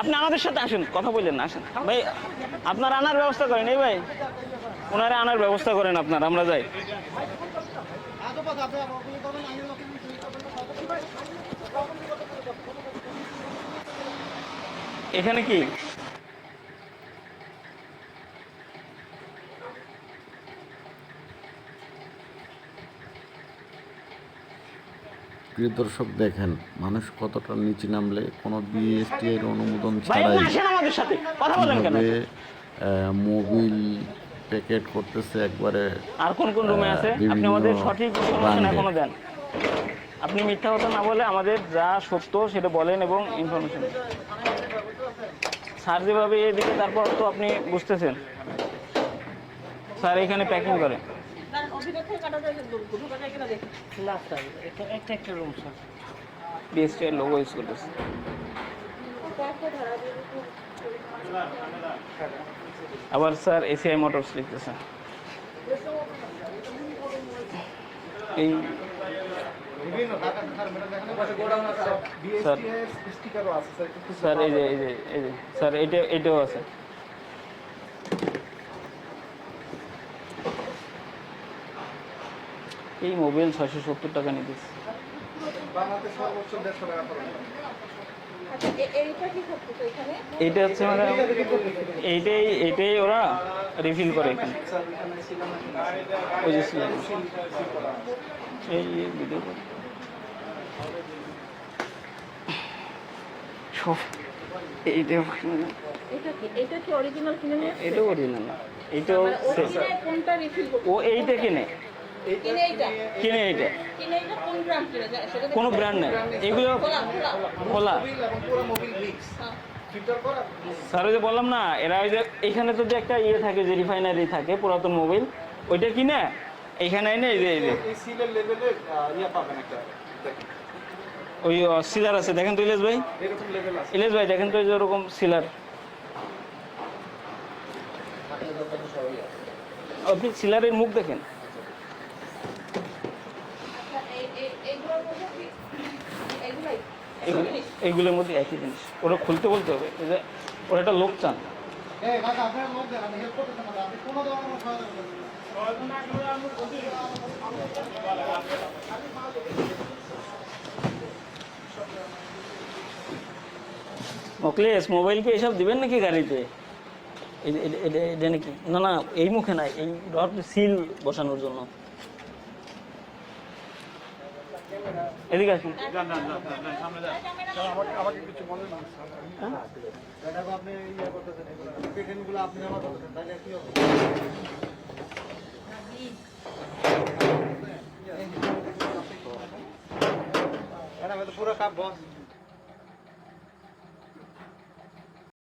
আপনি আমাদের সাথে আসেন, কথা বললেন না, আসেন। ভাই, আপনার আনার ব্যবস্থা করেন, এই ভাই। ওনারা আনার ব্যবস্থা করেন আপনার, আমরা যাই। এখানে কি? প্রিয় দর্শক দেখেন মানুষ কতটা নিচে নামলে কোনো বিএসটি এর অনুমোদন ছাড়াই মোবিল প্যাকেট করতেছে একবারে আর কোন কোন রুমে আছে? আপনি আমাদের সঠিক ইনফরমেশন এখনও দেন। আপনি মিথ্যা কথা না বলে আমাদের যা সত্য সেটা বলেন এবং ইনফরমেশন স্যার যেভাবে এদিকে তারপর তো আপনি বুঝতেছেন। স্যার এখানে প্যাকিং করে। বিএসটি এর লোগো ইউজ করতেছে। আবার স্যার এসিআই মোটরস লিখতেছে। এই স্যার স্যার এই যে এই যে এই যে স্যার এটা এটাও আছে। এই মোবাইল ছয়শো সত্তর টাকা নিতেছে আচ্ছা, এইটা কি করতেছো এখানে? এইটা হচ্ছে মানে এইটাই এইটাই ওরা রিফিল করে এখানে এই ভিডিও সব এইটা এটা কি? কিনে? অরিজিনাল না এইটাও মানে? ও এইটা কিনে কিনে এইটা? কিনে এইটা কিনে এইটা কোন brand কিনে? যা- সেটা দেখতে কোনো ব্র্যান্ড নেই এগুলো খোলা, হ্যাঁ। স্যার ওই যে বললাম না এরা ওই যে এখানে তো যে একটা ইয়ে থাকে যে রিফাইনারি থাকে পুরাতন মোবাইল ওইটা কিনে এখানে এনে এই যে এই যে। এই সিলের লেভেলে পাবেন একটা দেখেন। ওই সিলার আছে। দেখেন তো ইলেশ ভাই। এরকম লেভেল আছে। ইলেশ ভাই দেখেন তো এই যে ওরকম সিলার আপনি সিলারের মুখ দেখেন আচ্ছা, এই- এই- এইগুলোর মধ্যে কি- এইগুলাই? এগুলো এইগুলোর মধ্যে একই জিনিস ওরা খুলতে বলতে হবে ওরা একটা লোক চান। মকলেশ মোবাইল কি এসব দিবেন নাকি গাড়িতে এটা- নাকি না না এই মুখে নাই এই সিল বসানোর জন্য এদিকে আসুন আমাকে আমাকে কিছু বলেন না ম্যাডাম আপনি ইয়ে করতেছেন এগুলো পেটেন্টগুলো আপনি আমার করতেছেন তাহলে কি হবে ম্যাডাম আসুন পুরো কাপ বস।